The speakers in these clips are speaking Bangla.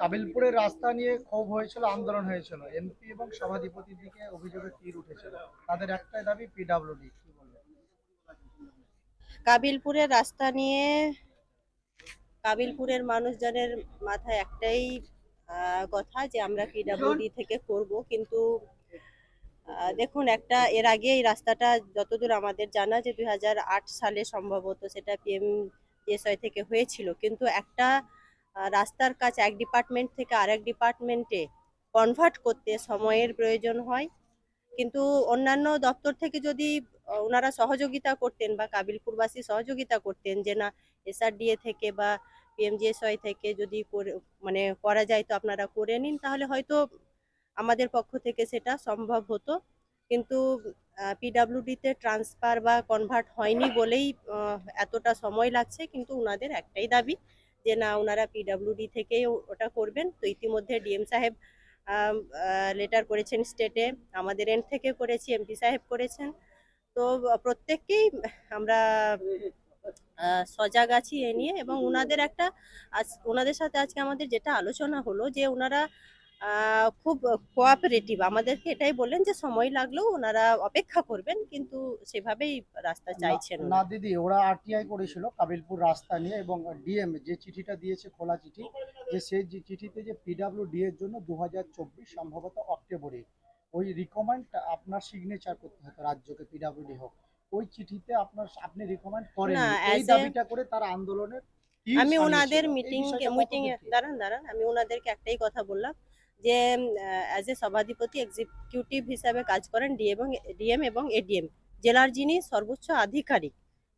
কাবিলপুরের রাস্তা নিয়ে ক্ষোভ হয়েছিল, আন্দোলন হয়েছিল। এমপি এবং সভাধিপতির দিকে অভিযোগের তীর উঠেছিল। তাদের একটাই দাবি পিডাব্লিউডি কাবিলপুরের রাস্তা নিয়ে কাবিলপুরের মানুষজনের মাথায় একটাই কথা যে আমরা পিডাব্লিউডি থেকে করব। কিন্তু দেখুন একটা, এর আগে এই রাস্তাটা যতদূর আমাদের জানা যে দুই হাজার আট সালে সম্ভবত সেটা পিএম জিএসআই থেকে হয়েছিল। কিন্তু একটা রাস্তার কাজ এক ডিপার্টমেন্ট থেকে আরেক ডিপার্টমেন্টে কনভার্ট করতে সময়ের প্রয়োজন হয়। কিন্তু অন্যান্য দপ্তর থেকে যদি ওনারা সহযোগিতা করতেন বা কাবিলপুরবাসী সহযোগিতা করতেন যে না এসআরডিএ থেকে বা পিএমজিএসওয়াই থেকে যদি মানে করা যায় তো আপনারা করে নিন, তাহলে হয়তো আমাদের পক্ষ থেকে সেটা সম্ভব হতো। কিন্তু পিডাব্লিউডিতে ট্রান্সফার বা কনভার্ট হয়নি বলেই এতটা সময় লাগছে, কিন্তু ওনাদের একটাই দাবি যে না ওনারা পিডাব্লিউডি থেকেই ওটা করবেন। তো ইতিমধ্যে ডিএম সাহেব লেটার করেছেন স্টেটে আমাদের এন্ড থেকে করেছি এমপি সাহেব করেছেন। তো প্রত্যেককেই আমরা সজাগ আছি এ নিয়ে এবং ওনাদের একটা ওনাদের সাথে আজকে আমাদের যেটা আলোচনা হলো যে ওনারা খুব কোঅপারেটিভ আমাদেরকে এটাই বললেন যে সময় লাগলেও ওনারা অপেক্ষা করবেন কিন্তু সেভাবেই রাস্তা চাইছেন না দিদি ওরা আরটিআই করেছিল কাবিলপুর রাস্তা নিয়ে এবং ডিএম যে চিঠিটা দিয়েছে খোলা চিঠি যে সেই যে চিঠিতে যে পিডাব্লিউডি এর জন্য দু সম্ভবত অক্টোবরে ওই রিকমেন্ড আপনার সিগনেচার করতে হতো রাজ্যকে পিডাব্লিউডি হোক। ওই চিঠিতে আপনার আপনি রিকমেন্ড করেন এই দাবিটা করে তারা আন্দোলনের আমি ওনাদের মিটিং মিটিং দাঁড়ান দাঁড়ান আমি ওনাদেরকে একটাই কথা বললাম। যে অ্যাজ এ সভাধিপতি এক্সিকিউটিভ হিসাবে কাজ করেন ডি এবং ডিএম এবং এডিএম জেলার যিনি সর্বোচ্চ আধিকারিক,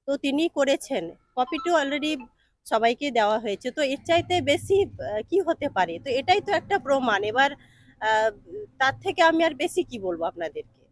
তো তিনি করেছেন। কপিটিও অলরেডি সবাইকে দেওয়া হয়েছে। তো এর চাইতে বেশি কি হতে পারে? তো এটাই তো একটা প্রমাণ। এবার তার থেকে আমি আর বেশি কি বলব আপনাদেরকে?